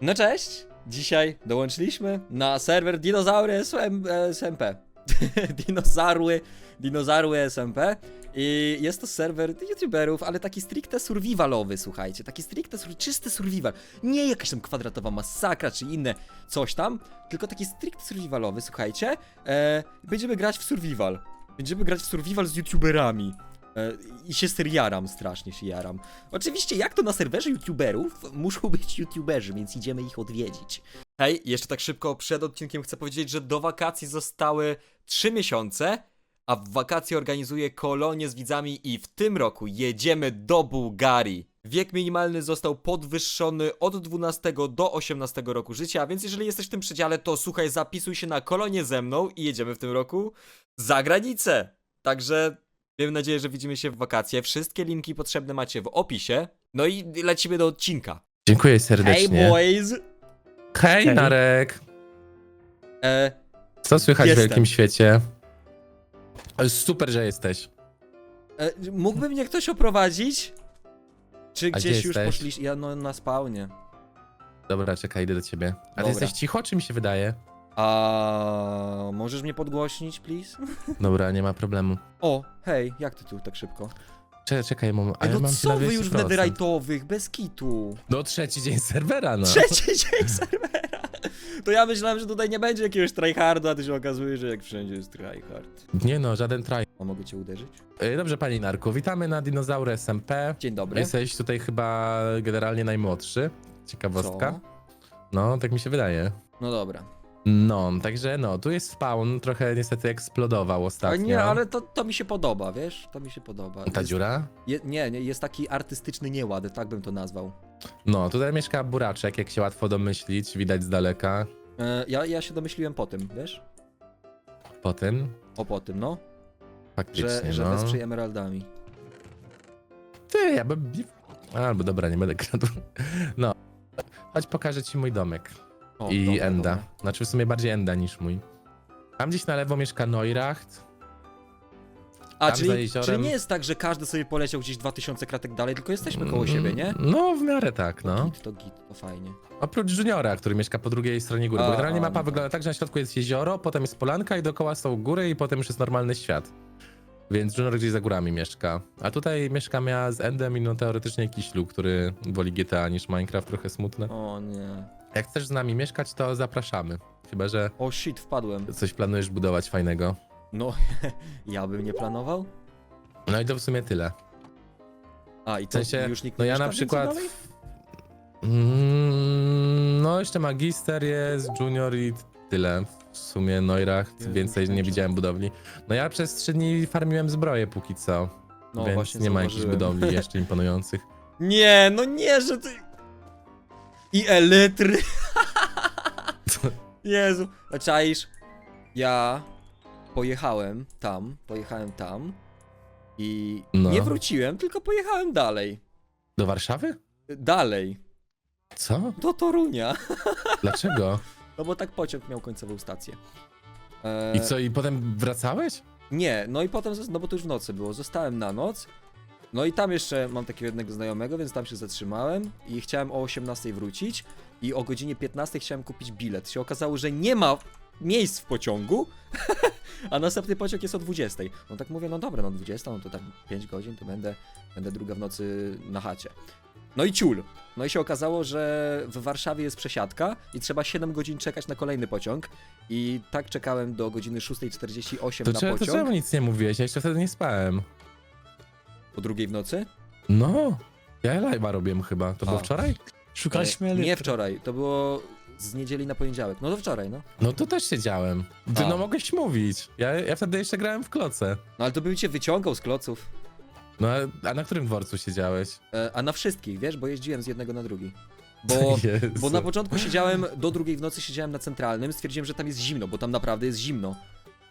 No cześć! Dzisiaj dołączyliśmy na serwer Dinozaury SM, SMP. Dinozarły, dinozarły SMP. I jest to serwer youtuberów, ale taki stricte survivalowy, słuchajcie. Taki stricte, czysty survival. Nie jakaś tam kwadratowa masakra czy inne coś tam, tylko taki stricte survivalowy, słuchajcie. E, będziemy grać w survival. Będziemy grać w survival z youtuberami. E, I się serio jaram, strasznie się jaram. Oczywiście, jak to na serwerze youtuberów, muszą być youtuberzy, więc idziemy ich odwiedzić. Hej, jeszcze tak szybko przed odcinkiem chcę powiedzieć, że do wakacji zostały 3 miesiące, a w wakacje organizuję kolonię z widzami i w tym roku jedziemy do Bułgarii. Wiek minimalny został podwyższony od 12 do 18 roku życia, więc jeżeli jesteś w tym przedziale, to słuchaj, zapisuj się na kolonię ze mną i jedziemy w tym roku za granicę. Także Miejmy nadzieję, że widzimy się w wakacje. Wszystkie linki potrzebne macie w opisie. No i lecimy do odcinka. Dziękuję serdecznie. Hey boys! Hej, Hej. Narek! E, Co słychać Jestem. w wielkim świecie? Super, że jesteś. e, mógłby mnie ktoś oprowadzić? Czy A gdzieś gdzie już jesteś? poszliście? Ja no na spawnie. Dobra, czekaj, idę do ciebie. A ty Dobra. jesteś cicho, czy mi się wydaje? A możesz mnie podgłośnić, please? Dobra, nie ma problemu. O, hej, jak ty tu tak szybko? Czekaj, czekaj, mam. A Ej, ja no mam co wy już w 20%. netherite'owych, bez kitu? No trzeci dzień serwera, no. Trzeci dzień serwera! To ja myślałem, że tutaj nie będzie jakiegoś tryhardu, a to się okazuje, że jak wszędzie jest tryhard. Nie no, żaden try. A mogę cię uderzyć? E, Dobrze, panie Narku, witamy na Dinozaury SMP. Dzień dobry. Jesteś tutaj chyba generalnie najmłodszy. Ciekawostka. Co? No, tak mi się wydaje. No dobra. No, także no, tu jest spawn, trochę niestety eksplodował A ostatnio. nie, ale to, to mi się podoba, wiesz? To mi się podoba. Ta jest, dziura? Je, nie, nie, jest taki artystyczny nieład, tak bym to nazwał. No, tutaj mieszka buraczek, jak się łatwo domyślić, widać z daleka. E, ja, ja się domyśliłem po tym, wiesz? Po tym, O po tym, no. faktycznie, Że, że no. emeraldami. Ty, ja bym... Albo dobra, nie będę kradł. No, chodź pokażę ci mój domek. O, I dobra, Enda. dobra. Znaczy w sumie bardziej Enda niż mój. Tam gdzieś na lewo mieszka Neuracht. A, Tam za czyli, jeziorem- czyli nie jest tak, że każdy sobie poleciał gdzieś 2000 kratek dalej, tylko jesteśmy koło siebie, nie? No, w miarę tak, To no. Git, to git, to fajnie. Oprócz Juniora, który mieszka po drugiej stronie góry. A, Bo generalnie a, mapa no wygląda tak, że na środku jest jezioro, potem jest polanka i dookoła są góry i potem już jest normalny świat. Więc Junior gdzieś za górami mieszka. A tutaj mieszkam ja z Endem i no teoretycznie Kiślu, który woli GTA niż Minecraft, trochę smutne. O nie. Jak chcesz z nami mieszkać, to zapraszamy. Chyba, że O shit, wpadłem. coś planujesz budować fajnego. No, ja bym nie planował. No i to w sumie tyle. A, i W to sensie, już nikt no nie ja mieszka na więcej przykład... dalej? Mm, no jeszcze Magister jest, Junior i tyle. W sumie Neuracht, Jezu, więcej nie widziałem budowli. No ja przez trzy dni farmiłem zbroję póki co. No więc właśnie nie ma jakichś zauważyłem. budowli jeszcze imponujących. Nie, no nie, że ty... I elitry. Jezu. A czaisz? Ja pojechałem tam, pojechałem tam i No. nie wróciłem, tylko pojechałem dalej. Do Warszawy? Dalej. Co? Do Torunia. Dlaczego? No bo tak pociąg miał końcową stację. E, I co, i potem wracałeś? Nie, no i potem, zos- no bo to już w nocy było, zostałem na noc. No i tam jeszcze mam takiego jednego znajomego, więc tam się zatrzymałem i chciałem o 18 wrócić i o godzinie 15 chciałem kupić bilet. Się okazało, że nie ma miejsc w pociągu, a następny pociąg jest o 20. No tak mówię, no dobra, no 20, no to tak 5 godzin, to będę, będę druga w nocy na chacie. No i ciul. No i się okazało, że w Warszawie jest przesiadka i trzeba 7 godzin czekać na kolejny pociąg. I tak czekałem do godziny 6.48 To, na cze- to pociąg. czemu nic nie mówiłeś? Ja jeszcze wtedy nie spałem. O drugiej w nocy? No, ja live'a robiłem chyba. To było A. wczoraj? Szukaliśmy E, elitry. Nie wczoraj, to było z niedzieli na poniedziałek. No to wczoraj, no. No to też siedziałem. Ty A. no mogłeś mówić. Ja, ja wtedy jeszcze grałem w kloce. No ale to bym cię wyciągał z kloców. No a- a na którym dworcu siedziałeś? E, a na wszystkich, wiesz, bo jeździłem z jednego na drugi. Bo, Jezu. bo na początku siedziałem, do drugiej w nocy siedziałem na centralnym, stwierdziłem, że tam jest zimno, bo tam naprawdę jest zimno.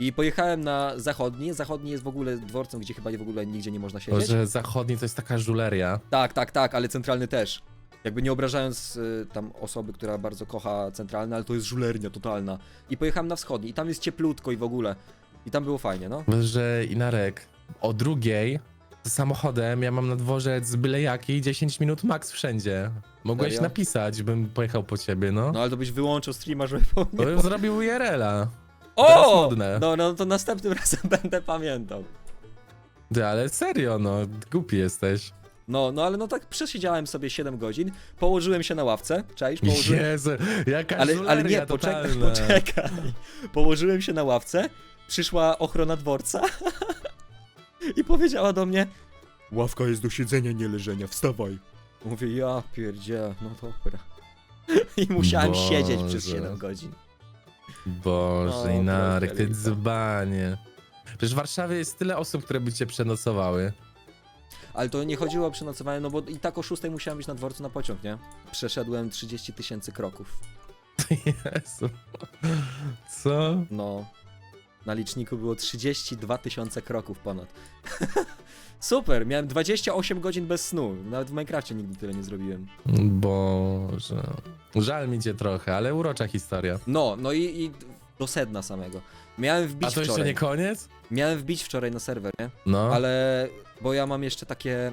I pojechałem na zachodni. Zachodni jest w ogóle dworcem, gdzie chyba w ogóle nigdzie nie można siedzieć. Że zachodni to jest taka żuleria. Tak, tak, tak, ale centralny też. Jakby nie obrażając y, tam osoby, która bardzo kocha centralny, ale to jest żulernia totalna. I pojechałem na wschodni i tam jest cieplutko i w ogóle. I tam było fajnie, no. Że Inarek o drugiej Z samochodem ja mam na dworzec byle jaki 10 minut max wszędzie. Mogłeś Serio? napisać, bym pojechał po ciebie, no. No ale to byś wyłączył streama, żeby po Bo mnie... bym zrobił O! teraz modne. No, no to następnym razem będę pamiętał. Ty, ale serio, no, głupi jesteś. No, no ale no tak przesiedziałem sobie 7 godzin, położyłem się na ławce, czaisz? Położyłem... Jezu, jaka Ale, ale nie, poczekaj, totalna. poczekaj. Położyłem się na ławce, przyszła ochrona dworca i powiedziała do mnie Ławka jest do siedzenia, nie leżenia, wstawaj. Mówię, ja pierdzie, no dobra. I musiałem Boże. siedzieć przez 7 godzin. Boże, No, Inarek, ty trochę lipa. dzbanie. Przecież w Warszawie jest tyle osób, które by cię przenocowały. Ale to nie chodziło o przenocowanie, no bo i tak o 6 musiałem być na dworcu na pociąg, nie? Przeszedłem 30 tysięcy kroków. Jezu. Co? No. Na liczniku było 32 tysiące kroków ponad. Super, miałem 28 godzin bez snu. Nawet w Minecrafcie nigdy tyle nie zrobiłem. Boże. Żal mi cię trochę, ale urocza historia. No, no i, i do sedna samego. Miałem wbić A to jeszcze wczoraj. nie koniec? Miałem wbić wczoraj na serwer, nie? No. Ale, bo ja mam jeszcze takie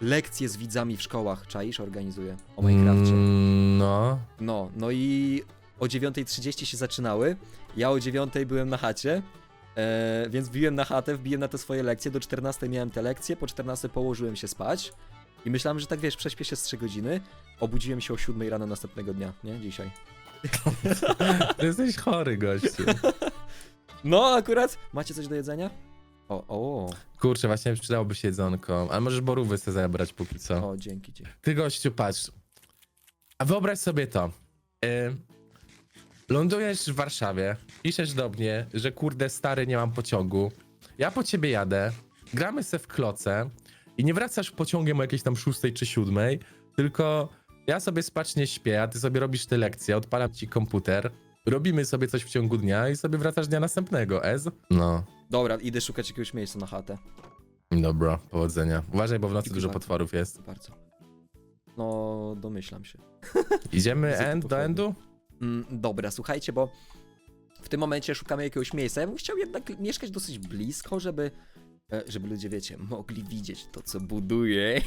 lekcje z widzami w szkołach, czaisz, organizuję o Minecrafcie. Mm, no. No, no i o 9.30 się zaczynały. Ja o 9.00 byłem na chacie, e, więc wbiłem na chatę, wbiłem na te swoje lekcje. Do 14.00 miałem te lekcje, po 14.00 położyłem się spać. I myślałem, że tak wiesz, prześpię się z 3 godziny. Obudziłem się o 7.00 rano następnego dnia, nie? Dzisiaj. Ty jesteś chory, gościu. No, akurat. Macie coś do jedzenia? O, o, Kurczę, właśnie przydałoby się jedzonko. Ale możesz borówę sobie zabrać póki co. o, dzięki ci. Ty, gościu, patrz. A wyobraź sobie to. Y, lądujesz w Warszawie, piszesz do mnie, że kurde, stary, nie mam pociągu. Ja po ciebie jadę, gramy se w kloce i nie wracasz pociągiem o jakiejś tam szóstej czy siódmej, tylko ja sobie spacznie śpię, a ty sobie robisz te lekcje, odpalam ci komputer, robimy sobie coś w ciągu dnia i sobie wracasz dnia następnego, ez? No. Dobra, idę szukać jakiegoś miejsca na chatę. Dobra, powodzenia. Uważaj, bo w nocy dużo bardzo. potworów jest. Bardzo. No, domyślam się. Idziemy end do potworów. endu? Mm, dobra, słuchajcie, bo w tym momencie szukamy jakiegoś miejsca. Ja bym chciał jednak mieszkać dosyć blisko, żeby, e, żeby ludzie, wiecie, mogli widzieć to, co buduję.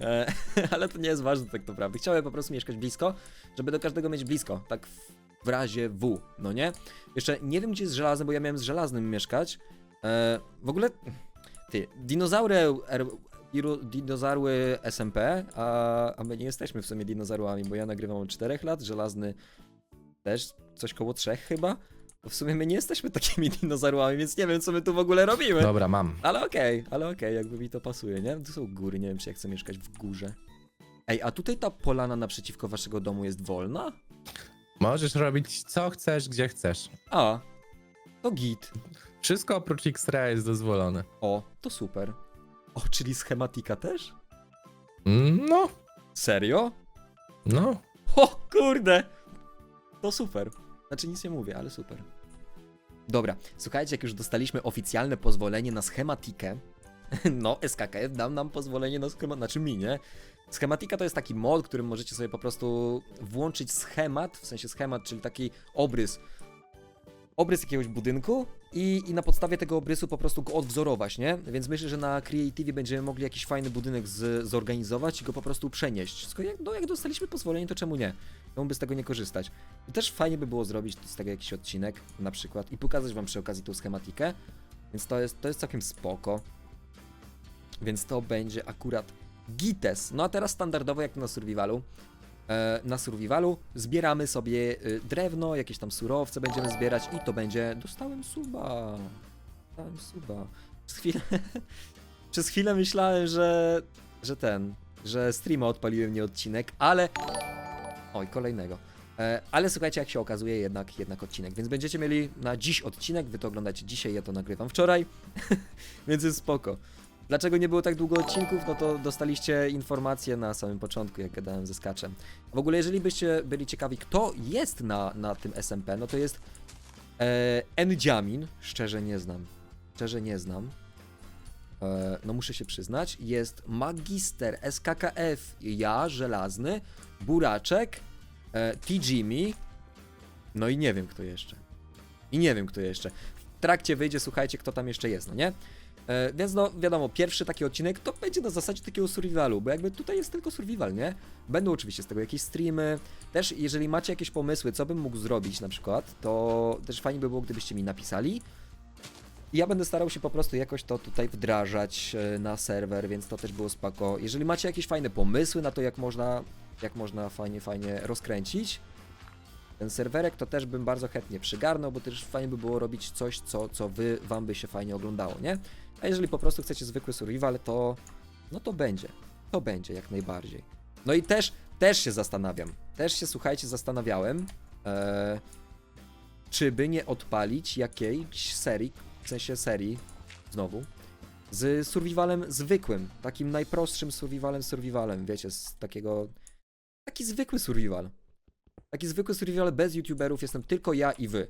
E, Ale to nie jest ważne tak naprawdę. Chciałem po prostu mieszkać blisko, żeby do każdego mieć blisko, tak w, razie W, no nie? Jeszcze nie wiem, gdzie jest żelazny, bo ja miałem z żelaznym mieszkać. E, W ogóle, ty, dinozaury... Dinozaury SMP, a, a my nie jesteśmy w sumie dinozaurami, bo ja nagrywam od 4 lat, żelazny też coś koło 3 chyba. To w sumie my nie jesteśmy takimi dinozaurami, więc nie wiem, co my tu w ogóle robimy. Dobra, mam. Ale okej, ale okej, jakby mi to pasuje, nie? Tu są góry, nie wiem, czy ja chcę mieszkać w górze. Ej, a tutaj ta polana naprzeciwko waszego domu jest wolna? Możesz robić co chcesz, gdzie chcesz. A, to git. Wszystko oprócz X-Ray jest dozwolone. O, to super. O, czyli schematika też? No, Serio? no. O, kurde! To super. Znaczy nic nie mówię, ale super. Dobra, słuchajcie, jak już dostaliśmy oficjalne pozwolenie na schematikę, no SKKF dam nam pozwolenie na schemat, znaczy mi, nie? Schematika to jest taki mod, którym możecie sobie po prostu włączyć schemat, w sensie schemat, czyli taki obrys, obrys jakiegoś budynku i, i na podstawie tego obrysu po prostu go odwzorować, nie? Więc myślę, że na Creative będziemy mogli jakiś fajny budynek z, zorganizować i go po prostu przenieść. Tylko jak, no, jak dostaliśmy pozwolenie, to czemu nie? Czemu by z tego nie korzystać? I też fajnie by było zrobić z tego jakiś odcinek na przykład i pokazać wam przy okazji tą schematikę. Więc to jest, to jest całkiem spoko. Więc to będzie akurat gites. No a teraz standardowo jak na survivalu. E, na survivalu zbieramy sobie y, drewno, jakieś tam surowce będziemy zbierać i to będzie... Dostałem suba. Dostałem suba. Przez chwilę... Przez chwilę myślałem, że... że ten... że streama odpaliłem, nie odcinek, ale... Oj, kolejnego. E, ale słuchajcie, jak się okazuje, jednak, jednak odcinek. Więc będziecie mieli na dziś odcinek, wy to oglądacie dzisiaj, ja to nagrywam wczoraj, więc jest spoko. Dlaczego nie było tak długo odcinków? No to dostaliście informację na samym początku, jak gadałem ze Skaczem. W ogóle, jeżeli byście byli ciekawi, kto jest na, na tym SMP, no to jest e, szczerze nie znam. Szczerze nie znam. E, no muszę się przyznać. Jest Magister SKKF, ja, Żelazny, Buraczek, e, T-Jimmy, no i nie wiem kto jeszcze. I nie wiem kto jeszcze. Trakcie wyjdzie, słuchajcie, kto tam jeszcze jest, no nie? E, więc no wiadomo, pierwszy taki odcinek to będzie na zasadzie takiego survivalu, bo jakby tutaj jest tylko survival, nie? Będą oczywiście z tego jakieś streamy. Też jeżeli macie jakieś pomysły, co bym mógł zrobić na przykład, to też fajnie by było, gdybyście mi napisali. Ja będę starał się po prostu jakoś to tutaj wdrażać e, na serwer, więc to też było spoko. Jeżeli macie jakieś fajne pomysły na to, jak można, jak można fajnie, fajnie rozkręcić ten serwerek, to też bym bardzo chętnie przygarnął, bo też fajnie by było robić coś, co, co wy, wam by się fajnie oglądało, nie? A jeżeli po prostu chcecie zwykły survival, to no to będzie. To będzie jak najbardziej. No i też, też się zastanawiam. Też się, słuchajcie, zastanawiałem, e, czy by nie odpalić jakiejś serii, w sensie serii, znowu, z survivalem zwykłym, takim najprostszym survivalem, survivalem, wiecie, z takiego, taki zwykły survival. Taki zwykły survival bez youtuberów, jestem tylko ja i wy.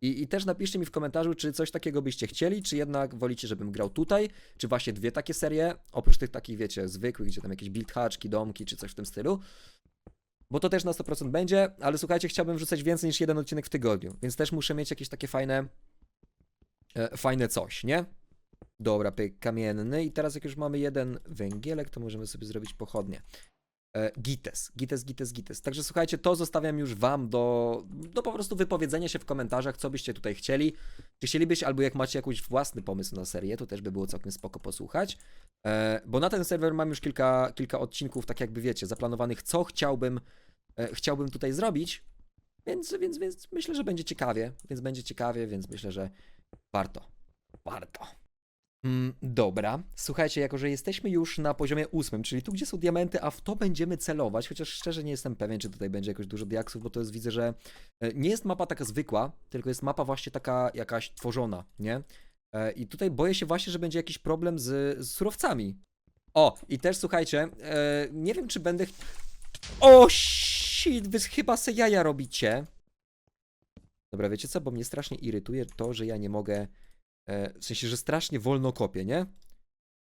I, I też napiszcie mi w komentarzu, czy coś takiego byście chcieli, czy jednak wolicie, żebym grał tutaj, czy właśnie dwie takie serie, oprócz tych takich, wiecie, zwykłych, gdzie tam jakieś build haczki, domki, czy coś w tym stylu. Bo to też na 100% będzie, ale słuchajcie, chciałbym wrzucać więcej niż jeden odcinek w tygodniu, więc też muszę mieć jakieś takie fajne, e, fajne coś, nie? Dobra, pyk, kamienny i teraz jak już mamy jeden węgielek, to możemy sobie zrobić pochodnie. E, Gites, Gites, Gites, Gites. Także słuchajcie, to zostawiam już wam do, do po prostu wypowiedzenia się w komentarzach, co byście tutaj chcieli. Czy chcielibyście, albo jak macie jakiś własny pomysł na serię, to też by było całkiem spoko posłuchać. E, bo na ten serwer mam już kilka, kilka odcinków, tak jakby wiecie, zaplanowanych, co chciałbym, e, chciałbym tutaj zrobić. Więc, więc, więc myślę, że będzie ciekawie, więc będzie ciekawie, więc myślę, że warto. Warto. Mm, dobra, słuchajcie, jako że jesteśmy już na poziomie ósmym, czyli tu, gdzie są diamenty, a w to będziemy celować, chociaż szczerze nie jestem pewien, czy tutaj będzie jakoś dużo diaksów, bo to jest, widzę, że e, nie jest mapa taka zwykła, tylko jest mapa właśnie taka jakaś tworzona, nie? E, I tutaj boję się właśnie, że będzie jakiś problem z, z surowcami. O, i też słuchajcie, e, nie wiem, czy będę... O, shit, wy chyba se jaja robicie. Dobra, wiecie co, bo mnie strasznie irytuje to, że ja nie mogę... E, w sensie, że strasznie wolno kopię, nie?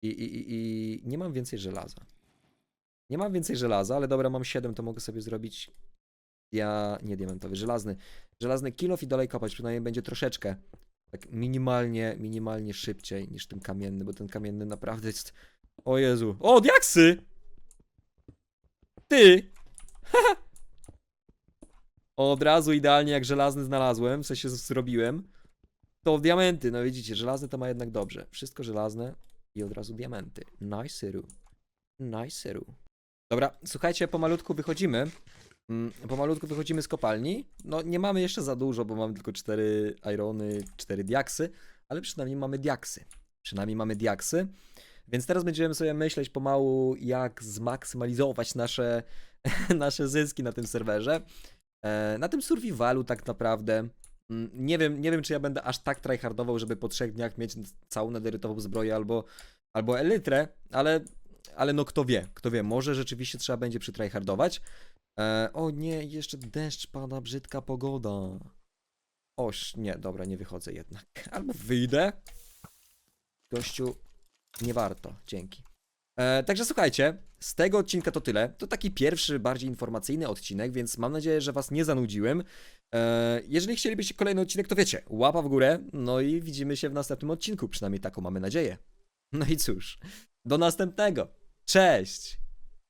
I, i, i, nie mam więcej żelaza. Nie mam więcej żelaza, ale dobra, mam 7, to mogę sobie zrobić. Ja. Nie diamentowy, żelazny. Żelazny kilof i dalej kopać, przynajmniej będzie troszeczkę. Tak minimalnie, minimalnie szybciej niż ten kamienny, bo ten kamienny naprawdę jest. O Jezu. O, diaksy! Ty! Od razu idealnie jak żelazny znalazłem, w sensie zrobiłem. To diamenty, no widzicie, żelazne to ma jednak dobrze. Wszystko żelazne i od razu diamenty. Nice'eru. Nice'eru. Dobra, słuchajcie, pomalutku wychodzimy. Mm, Pomalutku wychodzimy z kopalni. No nie mamy jeszcze za dużo, bo mamy tylko 4 irony, 4 diaksy, ale przynajmniej mamy diaksy. Przynajmniej mamy diaksy. Więc teraz będziemy sobie myśleć pomału, jak zmaksymalizować nasze, nasze zyski na tym serwerze. E, na tym survivalu tak naprawdę. Mm, Nie wiem, nie wiem, czy ja będę aż tak tryhardował, żeby po trzech dniach mieć całą nederytową zbroję albo, albo elytrę, ale, ale no kto wie, kto wie, może rzeczywiście trzeba będzie przytryhardować. E, o nie, jeszcze deszcz pada, brzydka pogoda. Oż, nie, dobra, nie wychodzę jednak. Albo wyjdę. Gościu, nie warto, dzięki. E, także słuchajcie, z tego odcinka to tyle. To taki pierwszy, bardziej informacyjny odcinek, więc mam nadzieję, że Was nie zanudziłem. E, jeżeli chcielibyście kolejny odcinek, to wiecie, łapa w górę, no i widzimy się w następnym odcinku, przynajmniej taką mamy nadzieję. No i cóż, do następnego. Cześć!